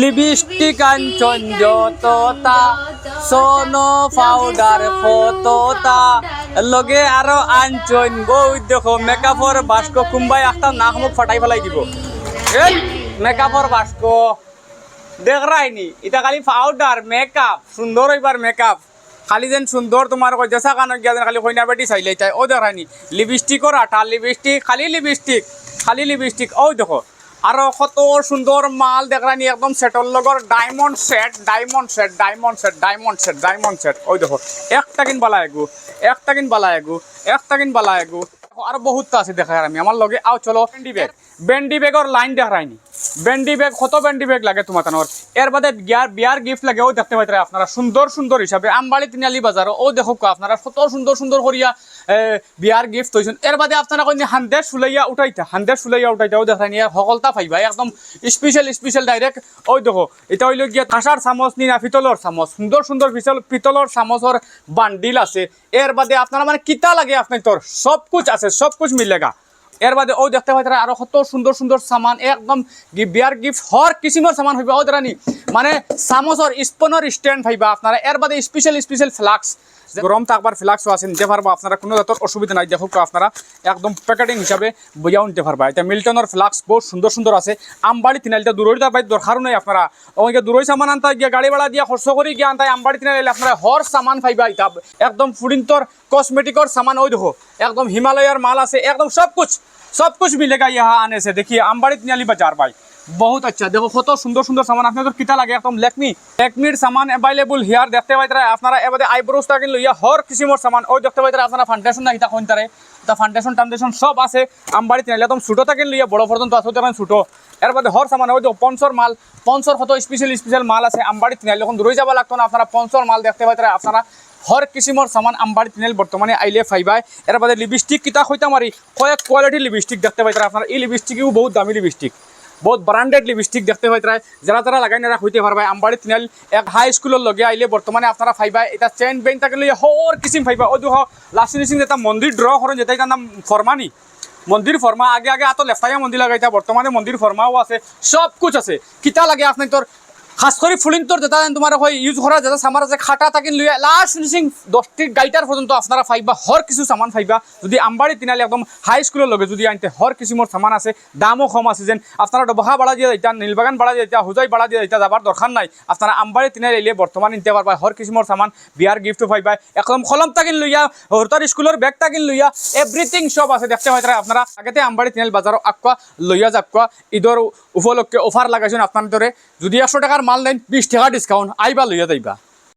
Lipstick কাঞ্চন যততা সোনো powder ফততা। লগে আরও আনচন বউ, দেখো মেকআপর বাস্ক, কুম্বাই একটা নাক মুখ ফাটাই ফেলাই দিব। মেকআপর বাস্ক। দেখ রাইনি এটা খালি পাউডার মেকআপ সুন্দর এবার মেকআপ। খালি যেন সুন্দর তোমার জেসা কান গিয়া যেন খালি কইনা বেটি চাইলে। চাই ও দেখ রাইনি লিপস্টিকর আঠা, লিপস্টিক, খালি লিপস্টিক খালি লিপস্টিক। ও দেখো। আরও কত সুন্দর মাল দেখরানি একদম সেটর লগর diamond set diamond set diamond set diamond set diamond set ওই দেখো, একটা কিন বালা এগু একটা কিন বালা এগু একটা কিন বালা এগু আর বহুত আছে দেখার আমি। আমার লগে আও চলো। বেন্ডি ব্যাগ বেন্ডি ব্যাগর লাইন দেখারাইনি বেন্ডি ব্যাগ কত বেন্ডি ব্যাগ লাগে তোমার তানোর এর বাদে বিয়ার বিয়ার গিফট লাগে ও দেখতে পাইতে আপনারা। সুন্দর সুন্দর হিসাবে আমবাড়ি তিনালি বাজার ও দেখো আপনারা। কত সুন্দর সুন্দর করিয়া বিয়ার গিফট হয়েছেন এর বাদে আপনারা কইনি হান্ডের সুলাইয়া উঠাইতা। হান্ডের সুলাইয়া উঠাইতা ও দেখাই নিয়ে সকলতা পাইবা একদম স্পেশাল স্পেশাল ডাইরেক্ট ওই দেখো এটা হইল গিয়া কাঁসার চামচ নিনা পিতলর চামচ। সুন্দর সুন্দর পিতল পিতলর চামচর বান্ডিল আছে। এর বাদে আপনারা মানে কিতা লাগে আপনার তোর সব কুছ আছে। সব কিছু মিলেগা। এর বাদে ও দেখতে পাই তারা আরও কত সুন্দর সুন্দর সামান, একদম বিয়ার গিফট হর কিসিমর সামান হইবা। ও দাঁড়ানি মানে চামচর স্পনের স্ট্যান্ড ভাইবা আপনারা এর বাদে স্পেশাল স্পেশাল ফ্লাক্স গরম থাকবার ফ্লাক্সও আছে, নিতে পারব। আপনারা কোনো জাতের অসুবিধা নাই। দেখো আপনারা একদম প্যাকেটিং হিসাবে বোঝাও নিতে পারবা। এটা মিল্টনের ফ্লাক্স বহু সুন্দর সুন্দর আছে। আমবাড়ি তিনালিটা দূরের যাবাই দরকারও নাই আপনারা। ওইকে দূরই সামান আনতে গিয়ে, গাড়ি ভাড়া দিয়ে খরচ করে গিয়ে আনতে, আমবাড়ি তিনালিলে আপনারা হর সামান পাইবা এটা। একদম ফুডিন্তর কসমেটিকর সামান ওই দেখো। একদম হিমালয়ের মাল আছে, একদম সব কুছ সব কুছ মিলেগা ইহা আনেছে। দেখি, আমবাড়ি তিনালি বাজার ভাই। बहुत अच्छा देखो কত সুন্দর সুন্দর সামান আপনাদের কিতা লাগে একদম লেকমি লেকমির সামান অ্যাভেলেবল হিয়ার দেখতে পাইতারে আপনারা এবারে আইব্রোজ তাকিন লইয়া হর কিসিমর সামান ওই দেখতে পাইতারে আপনারা ফাউন্ডেশন না হিতা কোন তারে তা ফাউন্ডেশন টাউন্ডেশন সব আছে আমবাড়ি তিনালি একদম ছোটো তাকিন লইয়া বড় পর্যন্ত আছে তখন ছোটো এর বাদে হর সামান ওই দেখো পঞ্চর মাল পঞ্চর কত স্পেশাল স্পেশাল মাল আছে আমবাড়ি তিনালি যখন দূরে যাওয়া লাগতো না আপনারা পঞ্চর মাল দেখতে পাইতারে আপনারা হর কিসিমর সামান আমবাড়ি তিনাল বর্তমানে আইলে ফাইবাই এর বাদে লিপস্টিক কিতা হইতা মারি কয়েক কোয়ালিটির লিপস্টিক দেখতে পাইতারা আপনারা এই লিপস্টিকও বহুত দামি লিপস্টিক বহুত ব্রান্ডেড লিপস্টিক দেখতে তাই। যারা যারা লাগাই না হইতে পারবে, আমবাড়ি তিনাল এক হাই স্কুলের লগে আইলে বর্তমানে আপনারা ফাইবা এটা চেন বেন তাকে লিয়ে হর কিসিম ফাইবা ও দুহ লাস্ট নিচিন যেটা মন্দির ড্র করেন যেটা এটার নাম ফরমানি মন্দির ফর্মা আগে আগে আত লেফটাইয়া মন্দির লাগাইতা বর্তমানে মন্দির ফর্মাও আছে সব কিছু আছে কিতা লাগে আপনি তোর খাস করে ফুলিন্তর যেটা তোমার হয় ইউজ করা যেটা সামার আছে খাটা তাকে লইয়া লাস্ট ফিনিশিং দশটি গাইটার পর্যন্ত আপনারা ফাইবা হর কিছু সামান ফাইবা যদি আমবাড়ি তিনালে একদম হাই স্কুলের লগে যদি আনতে হর কিসিমর সামান আছে, দামও কম আছে যেন। আপনারা ডবহা বাড়া দিয়ে যাইতা, নীলবাগান বাড়া দিয়ে যাইতা, হুজাই বাড়া দিয়ে যাইতা, যাবার দরকার নাই। আপনারা আমবাড়ি তিনালে এলে বর্তমানে নিতে পারবা, হর কিসিমর সামান, বিয়ার গিফটও পাইবা। একদম কলম তাকিন লইয়া হরতার স্কুলের ব্যাগ তাকিন লইয়া এভরিথিং সব আছে। দেখতে হয় আপনারা আগেতে আমবাড়ি তিনাল বাজারও আকুয়া, লইয়া যাকুয়া ঈদর উপলক্ষে অফার লাগাইছেন আপনার ধরে যদি একশো টাকার মাল নেন বিশ টাকা ডিসকাউন্ট আইবা লইয়া যাইবা।